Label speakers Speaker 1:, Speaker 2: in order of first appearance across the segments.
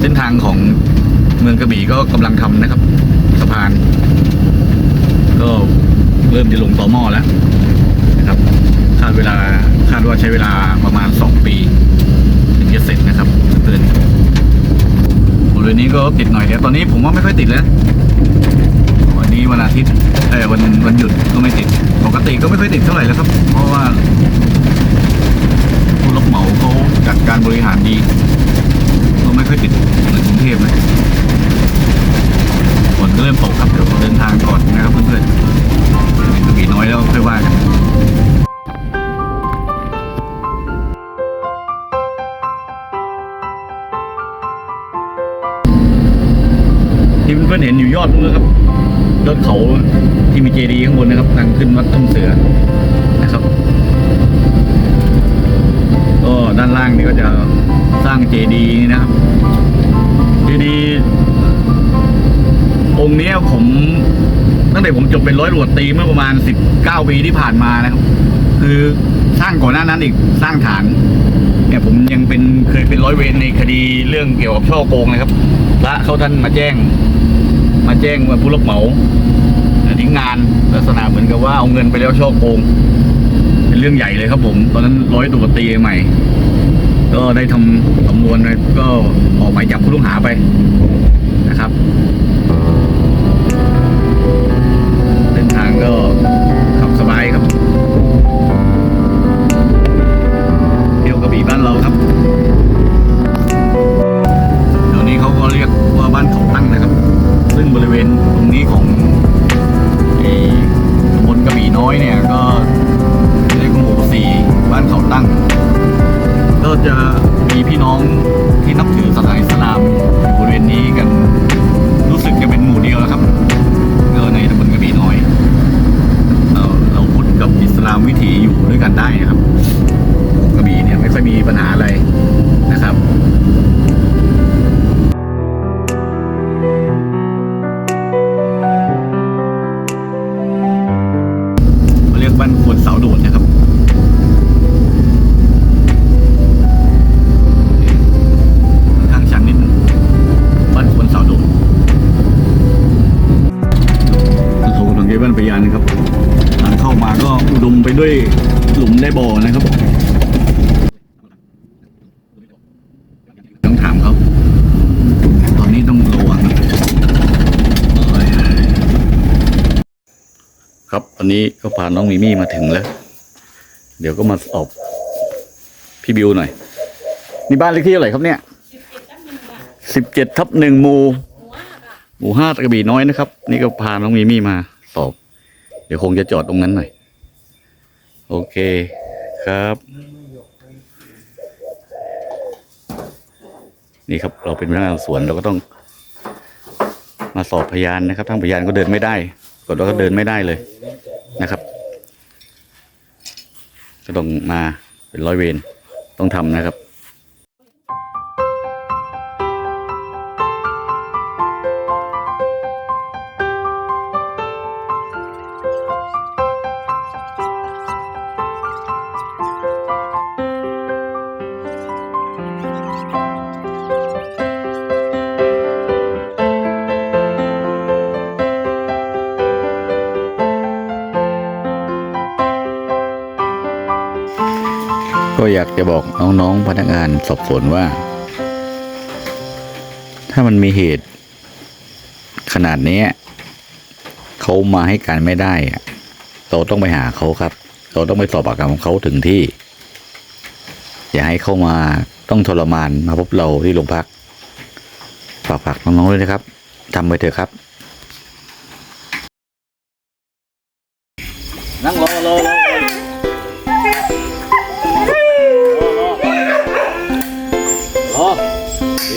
Speaker 1: เส้นทางของเมืองกระบี่ก็กำลังทำนะครับสะพาน ก็เริ่มจะลงต่อหม้อแล้วนะครับคาดเวลาคาดว่าใช้เวลาประมาณสองปี ถึงจะเสร็จนะครับเตือนบริเวณนี้ก็ติดหน่อยเดียวตอนนี้ผมว่าไม่ค่อยติดแล้ววันนี้วันอาทิตย์เออวันวันหยุดก็ไม่ติดปกติก็ไม่ค่อยติดเท่าไหร่แล้วครับ เพราะว่าผู้รับเหมาเขาจัดการบริหารดี ไม่ค่อยติดเหมือนกรุงเทพนะฝนก็เริ่มตกครับเดี๋ยวเดินทางก่อนนะครับเพื่อนๆเป็นกระบี่น้อยแล้วค่อยว่ากันที่เพื่อนๆเห็นอยู่ยอดนู้นนะครับยอดเขาที่มีเจดีย์ข้างบนนะครับทางขึ้นวัดทุ่งเสือนะครับก็ด้านล่างนี่ก็จะ สร้างเจดีย์นะครับเจดีย์องค์นี้ผมตั้งแต่ผมจบเป็นร้อยตำรวจตรีเมื่อประมาณ19ปีที่ผ่านมานะครับ คือสร้างก่อนหน้านั้นอีกสร้างฐานเนี่ยผมยังเป็นเคยเป็นร้อยเวรในคดีเรื่องเกี่ยวกับช่อโกงนะครับพระเขาท่านมาแจ้ง มาแจ้งว่าผู้รับเหมาทิ้งงานลักษณะเหมือนกับว่าเอาเงินไปแล้วช่อโกง เป็นเรื่องใหญ่เลยครับผม ตอนนั้นร้อยตำรวตีใหม่ ก็ได้ทำสำนวนไว้ก็ออกหมายจับผู้ต้องหาไปนะครับเส้นทางก็ ด้วยหลุมได้บ่อนะครับต้องถามเขาตอนนี้ต้องระวังครับวันนี้ก็พาน้องมิมี่มาถึงแล้ว เดี๋ยวก็มาสอบพี่บิวหน่อย นี่บ้านเลขที่เท่าไหร่ครับเนี่ยสิบเจ็ดทับหนึ่งหมู่หมู่ห้ากระบี่น้อยนะครับ นี่ก็พาน้องมิมี่มาสอบ เดี๋ยวคงจะจอดตรงนั้นหน่อย โอเคครับ นี่ครับเราเป็นพนักงานสวนเราก็ต้อง มาสอบพยานนะครับทั้งพยานก็เดินไม่ได้กดว่าก็เดินไม่ได้เลยนะครับก็ต้องมาเป็นร้อยเวรต้องทำนะครับ อยากจะบอกน้องๆพนักงานสอบสวนว่า ถ้ามันมีเหตุ ขนาดนี้เขามาให้การไม่ได้เราต้องไปหาเขาครับ เราต้องไปสอบปากคำเขาถึงที่ อย่าให้เข้ามาต้องทรมานมาพบเราที่โรงพักฝากฝากน้องๆด้วยนะครับทำไปเถอะครับ นั่งรอรอรอ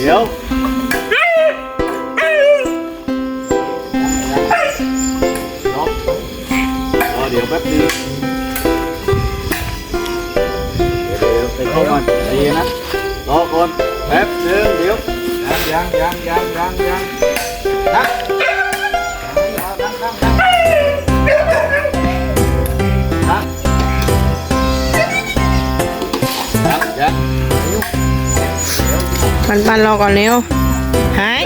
Speaker 1: hiểu. Đó. Rồi điều bếp đi. Điều thì không anh đi nè đó, con. Bếp điếu điếu. Giang giang giang giang giang giang. ปันปัน
Speaker 2: รอก่อนเร็วหาย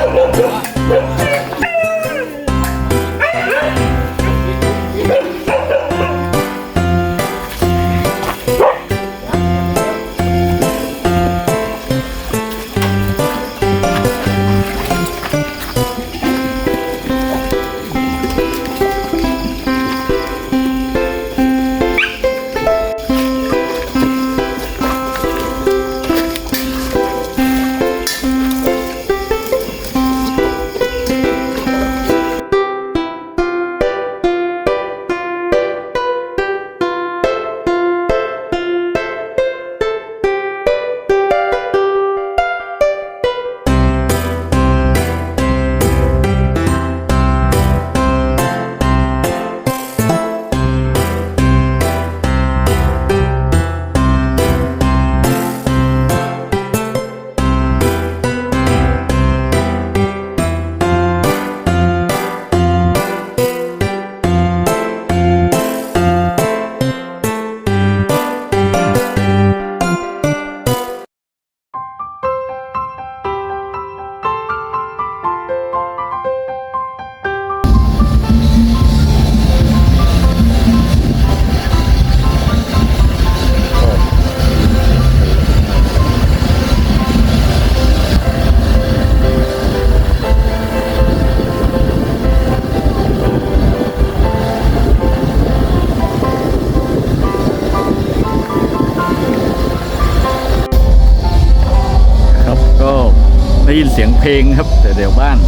Speaker 1: สียงเพลงครับแต่เดี๋ยวบ้าน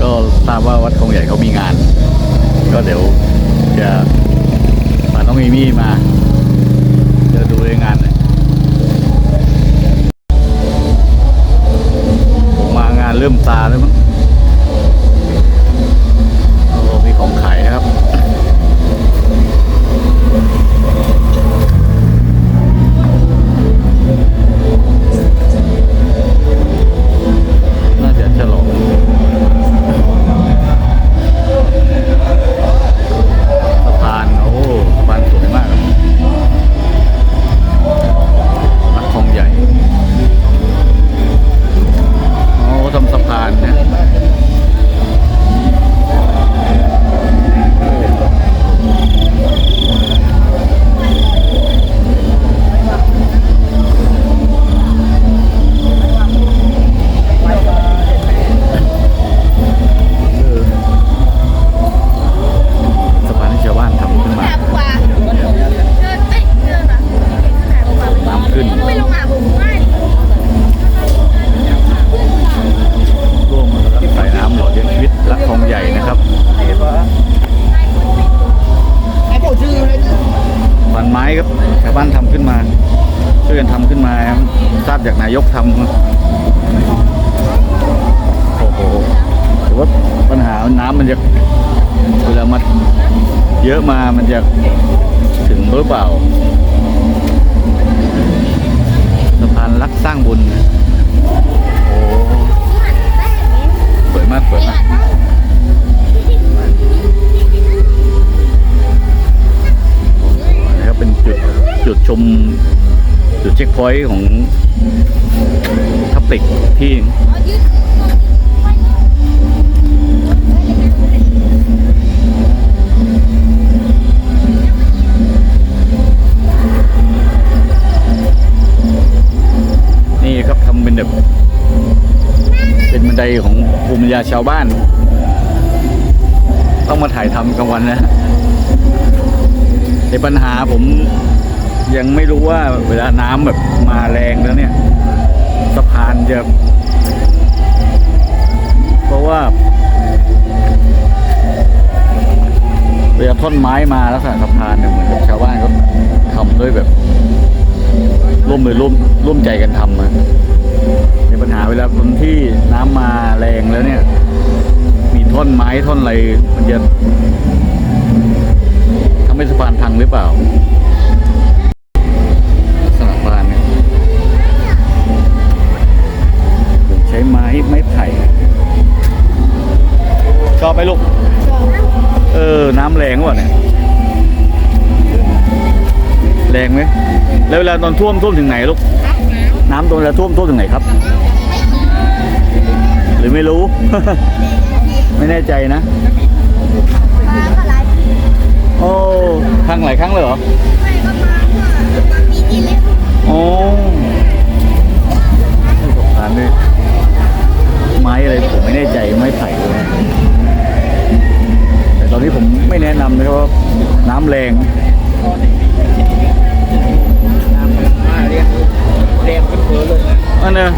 Speaker 1: ก็ทราบว่าวัดคลองใหญ่เขามีงาน ก็เดี๋ยวจะพาน้องเอมี่มา จะดูในงานมางานเริ่มตาแล้วมั้ง พอยต์ของทับติกที่นี่ครับทำเป็นแบบเป็นบันไดของภูมิปัญญาชาวบ้าน ต้องมาถ่ายทำกลางวันนะในปัญหาผม ยังไม่รู้ว่าเวลาน้ำแบบมาแรงแล้วเนี่ยสะพานจะ เพราะว่าเวลาท่อนไม้มาแล้วสะพานเนี่ยเหมือนกับชาวบ้านเขาทำด้วยแบบ ร่วมมือร่วมร่วมใจกันทำอะในปัญหาเวลาคนที่น้ำมาแรงแล้วเนี่ย มีท่อนไม้ท่อนอะไรมันจะทำให้สะพานพังหรือเปล่า ชอบไหมลูก เออ น้ำแรงวะเนี่ย แรงไหม แล้วเวลาตอนท่วมท่วมถึงไหนลูก น้ำตอนเวลาท่วมท่วมถึงไหนครับ หรือไม่รู้ ไม่แน่ใจนะ โอ้พังหลายครั้งเลยเหรอ
Speaker 3: ไม่ก็มาเมื่อมาปีที่แล้ว
Speaker 1: โอ้ประสารณ์ด้วยไม้อะไรผมไม่แน่ใจไม้ไผ่ แนะนำนะครับว่าน้ำแรง
Speaker 4: น้ำมันมาเรียกเรียกเป็นเพื่อเลยนะ
Speaker 1: อันเนอะ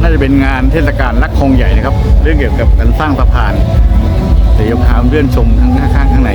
Speaker 1: น่าจะเป็นงานเทศกาลรักคลองใหญ่นะครับ เรื่องเกี่ยวกับการสร้างสะพานเดี๋ยวจะพาเพื่อนชมทั้งข้างๆข้างใน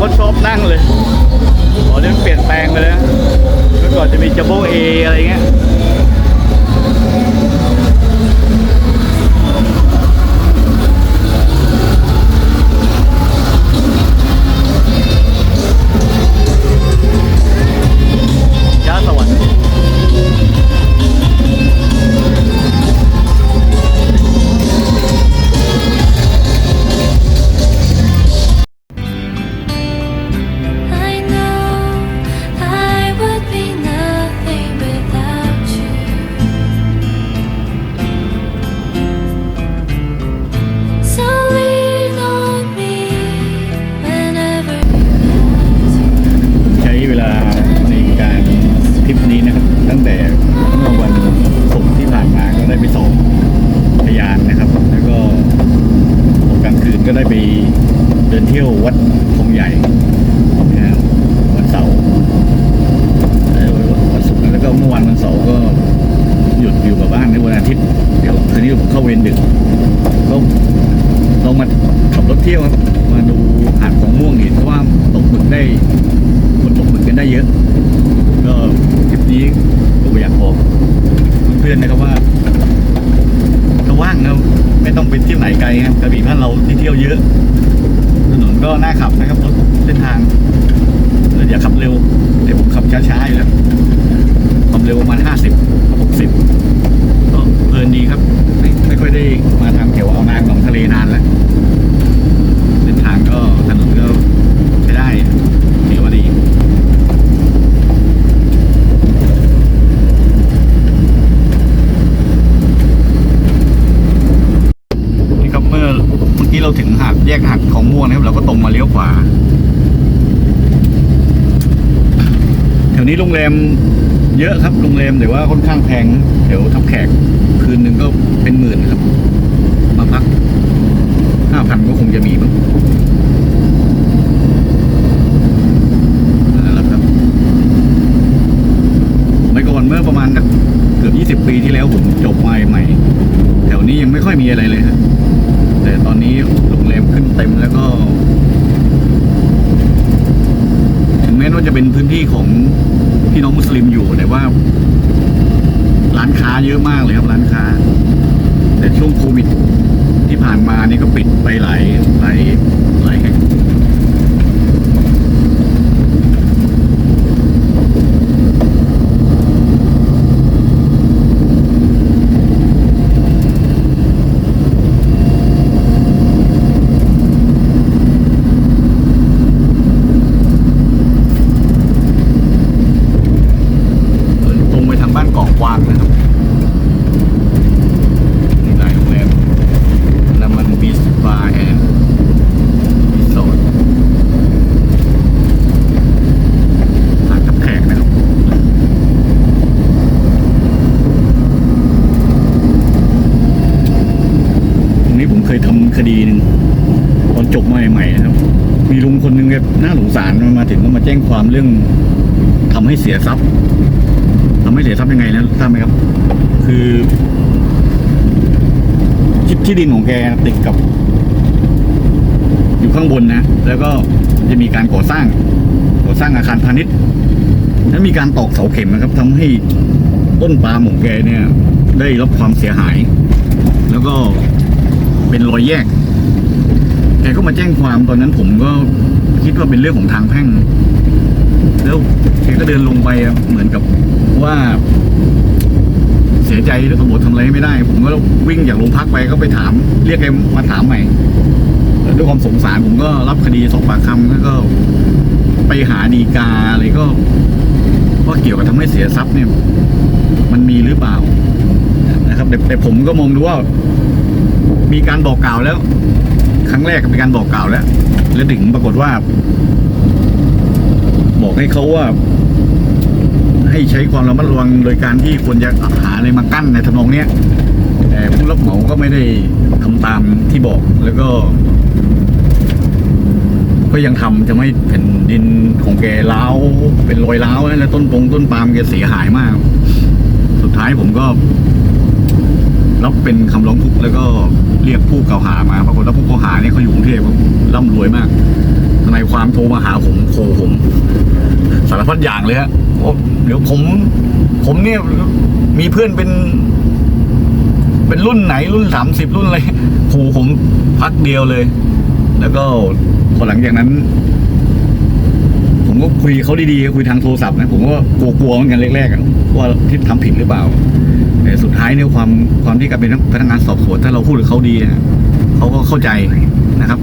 Speaker 1: คนชอบนั่งเลยตอนนี้มันเปลี่ยนแปลงไปแล้วเมื่อก่อนจะมีจัมโบ้เออะไรเงี้ย แถวนี้โรงแรมเยอะครับ โรงแรมแต่ว่าค่อนข้างแพงแถวทับแขกคืนหนึ่งก็เป็นหมื่นครับ มาพักห้าพันก็คงจะมีมั้งนั่นแหละครับเมื่อก่อนเมื่อประมาณเกือบยี่สิบปีที่แล้วผมจบมาใหม่ แถวนี้ยังไม่ค่อยมีอะไรเลยฮะแต่ตอนนี้โรงแรมขึ้นเต็มแล้วก็ ถึงแม้ว่าจะเป็นพื้นที่ของ พี่น้องมุสลิมอยู่แต่ว่า ร้านค้าเยอะมากเลยครับร้านค้า แต่ช่วงโควิดที่ผ่านมานี่ก็ปิดไปหลายหลายหลายแห่งเดินตรงไปทางบ้านเกาะกวางนะครับนี่หลายโรงแรมแล้วมันบีสบาร์แอนด์รีสอร์ทหาดกับแขกนะครับ ตรงนี้ผมเคยทำคดีหนึ่งตอนจบมา ใหม่ๆนะครับ มีลุงคนหนึ่งแกน่าสงสารมันมาถึงก็มาแจ้งความเรื่องทำให้เสียทรัพย์ทำให้เสียทรัพย์ยังไงนะทราบไหมครับ คือที่ที่ดินของแกติดกับ อยู่ข้างบนนะ แล้วก็จะมีการก่อสร้าง ก่อสร้างอาคารพาณิชย์แล้วมีการตอกเสาเข็มนะครับทำให้ต้นปาล์มของแกเนี่ย ได้รับความเสียหาย แล้วก็เป็นรอยแยก กก็มาแจ้งความตอนนั้นผมก็คิดว่าเป็นเรื่องของทางแพ่ง แล้วแกก็เดินลงไปเหมือนกับว่า เสียใจแล้วตำรวจทำอะไรไม่ได้ ผมก็วิ่งจากโรงพักไปก็ไปถาม เรียกแกมาถามใหม่ด้วยความสงสารผมก็รับคดีสอบปากคำแล้วก็ไปหาดีกาอะไรก็ว่าเกี่ยวกับทำให้เสียทรัพย์เนี่ย มันมีหรือเปล่านะครับแต่ผมก็มองดูว่า มีการบอกกล่าวแล้ว ครั้งแรกก็เป็นการบอกกล่าวแล้ว แล้วถึงปรากฏว่า บอกให้เขาว่า ให้ใช้ความระมัดระวังโดยการที่ควรจะหาอะไรมากั้นในทำนองเนี้ยแต่ผู้รับเหมาก็ไม่ได้ทำตามที่บอกแล้วก็ ก็ยังทำจะไม่แผ่นดินของแกล้าเป็นรอยร้าวนะแล้วต้นปงต้นปาล์มแกเสียหายมาก สุดท้ายผมก็รับเป็นคำร้องทุกข์แล้วก็ เรียกผู้กล่าวหามาปรากฏว่าผู้กล่าวหาเนี่ยเขาอยู่กรุงเทพร่ำรวยมากทนายความโทรมาหาผมโคผมสารพัดอย่างเลยฮะเดี๋ยวผม ผมเนี่ยมีเพื่อนเป็น เป็นรุ่นไหนรุ่นสามสิบรุ่นอะไรขู่ผมพักเดียวเลย แล้วก็พอหลังจากนั้น ผมก็คุยเขาดีๆคุยทางโทรศัพท์นะผมก็กลัวๆเหมือนกันแรกๆว่าที่ทำผิดหรือเปล่า แต่สุดท้ายเนี่ยความความที่การเป็นพนักงานสอบสวน ถ้าเราพูดกับเขาดีเขาก็เข้าใจนะครับ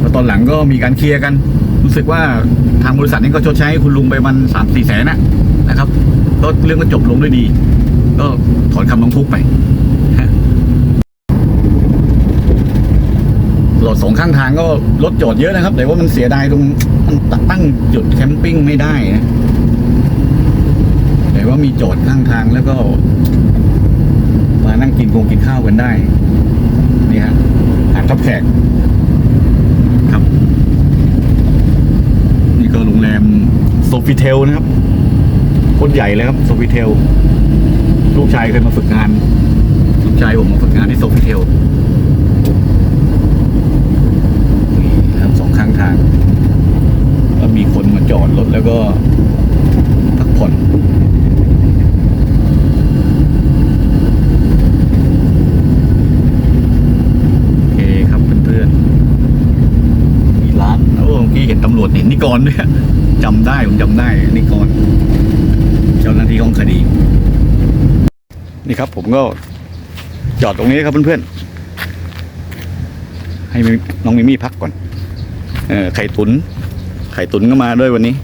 Speaker 1: แล้วตอนหลังก็มีการเคลียร์กัน รู้สึกว่าทางบริษัทนี้ก็ชดใช้ให้คุณลุงไปมันสามสี่แสนนะนะครับก็เรื่องก็จบลงด้วยดี ก็ถอนคำร้องทุกข์ไปฮะหลอดสองข้างทางก็รถจอดเยอะนะครับ แต่ว่ามันเสียดายตรงมันตั้งจุดแคมปิ้งไม่ได้นะแต่ว่ามีจอดข้างทางแล้วก็ นั่งกินคงกินข้าวกันได้ นี่ฮะหาดทับแขกครับ นี่ก็โรงแรมโซฟิเทลนะครับโคตรใหญ่เลยครับโซฟิเทล ลูกชายเคยมาฝึกงาน ลูกชายผมมาฝึกงานที่โซฟิเทลนี่ครับสองข้างทางแล้วมีคนมาจอดรถแล้วก็พักผ่อน โอเคครับเพื่อ นิกรด้วยจำได้ผมจำได้นิกร เจ้าหน้าที่ของคดี นี่ครับ ผมก็จอดตรงนี้ครับเพื่อนๆให้น้องมิมี่พักก่อน เออไข่ตุน ไข่ตุนก็มาด้วยวันนี้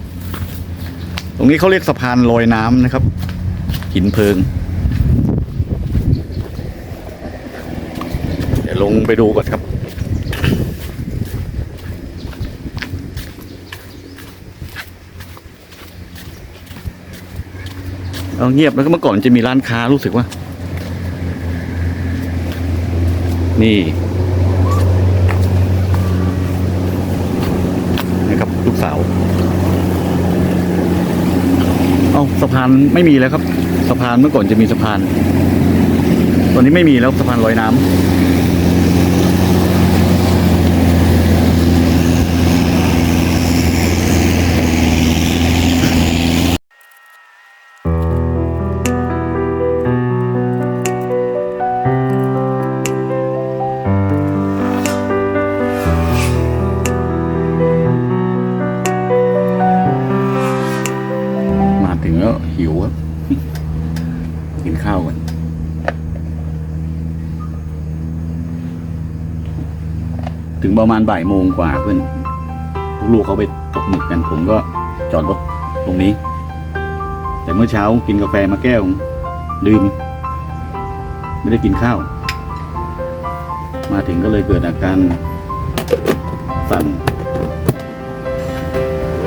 Speaker 1: ตรงนี้เขาเรียกสะพานลอยน้ำนะครับหินเพิงเดี๋ยวลงไปดูก่อนครับ เอาเงียบแล้วก็เมื่อก่อนจะมีร้านค้ารู้สึกว่า นี่นะครับลูกสาว เอาสะพานไม่มีแล้วครับ สะพานเมื่อก่อนจะมีสะพาน ตอนนี้ไม่มีแล้วสะพานลอยน้ำ กินข้าวกันถึงประมาณบ่ายโมงกว่าเพื่อนลูกเขาไปตกหมึกกัน ผมก็จอดรถตรงนี้ แต่เมื่อเช้ากินกาแฟมาแก้วลืม ไม่ได้กินข้าว มาถึงก็เลยเกิดอาการสั่น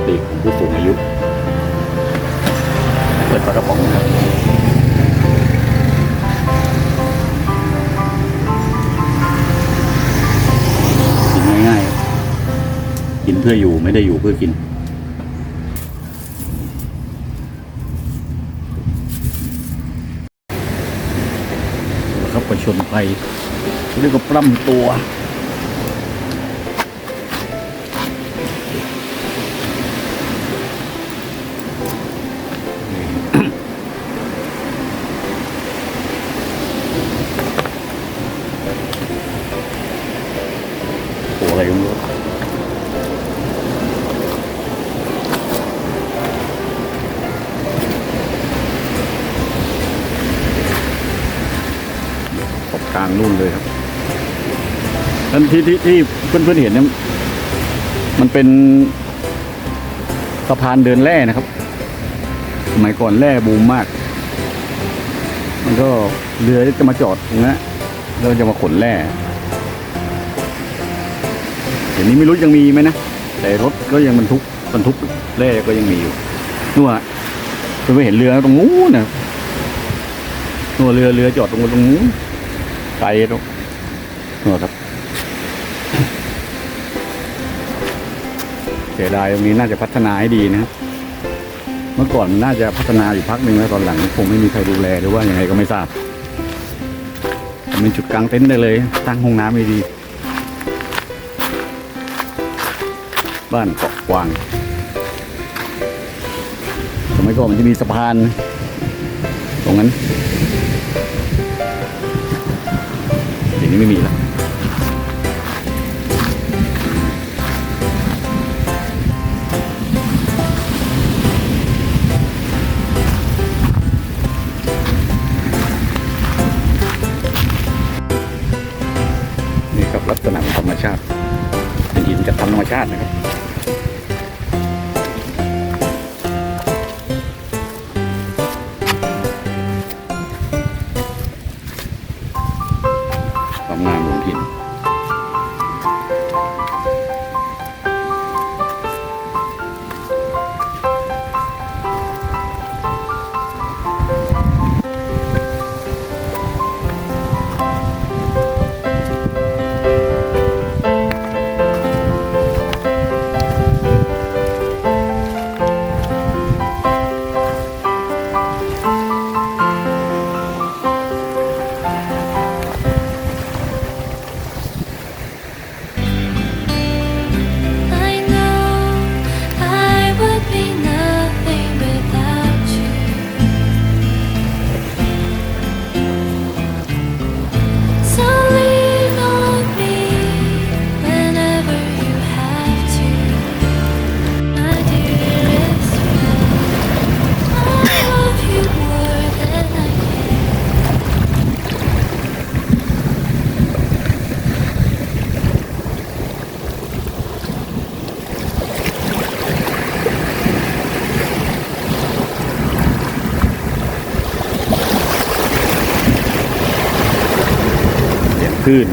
Speaker 1: ติของผู้สูงอายุ ปลากระป๋องครับกินง่ายๆ กินเพื่ออยู่ไม่ได้อยู่เพื่อกิน ครับประชนไปเรียกว่าปล้ำตัว นั่นที่ที่ที่เพื่อนๆเห็นเนี่ยมันเป็นสะพานเดินแร่นะครับ สมัยก่อนแร่บูมมาก มันก็เรือจะมาจอดตรงนี้แล้วจะมาขนแร่เดี๋ยวนี้ไม่รู้ยังมีไหมนะ แต่รถก็ยังบรรทุกบรรทุกแร่ก็ยังมีอยู่นู่นอะเพิ่งไปเห็นเรือตรงนู้นนะนู่นเรือเรือจอดตรงตรงนู้นไกลตรงนู่นครับ เสียดายตรงนี้น่าจะพัฒนาให้ดีนะครับเมื่อก่อนน่าจะพัฒนาอยู่พักหนึ่งแล้วตอนหลังคงไม่มีใครดูแลหรือว่าอยังไงก็ไม่ทราบเป็นจุดกลางเต็นท์ได้เลยตั้งห้องน้ำไม่ดี บ้านเกาะกวางสมัยก่อนมันจะมีสะพาน ตรงนั้นเดี๋ยวนี้ไม่มีแล้ว ชาติเป็นหินจากธรรมชาตินะครับ คลื่น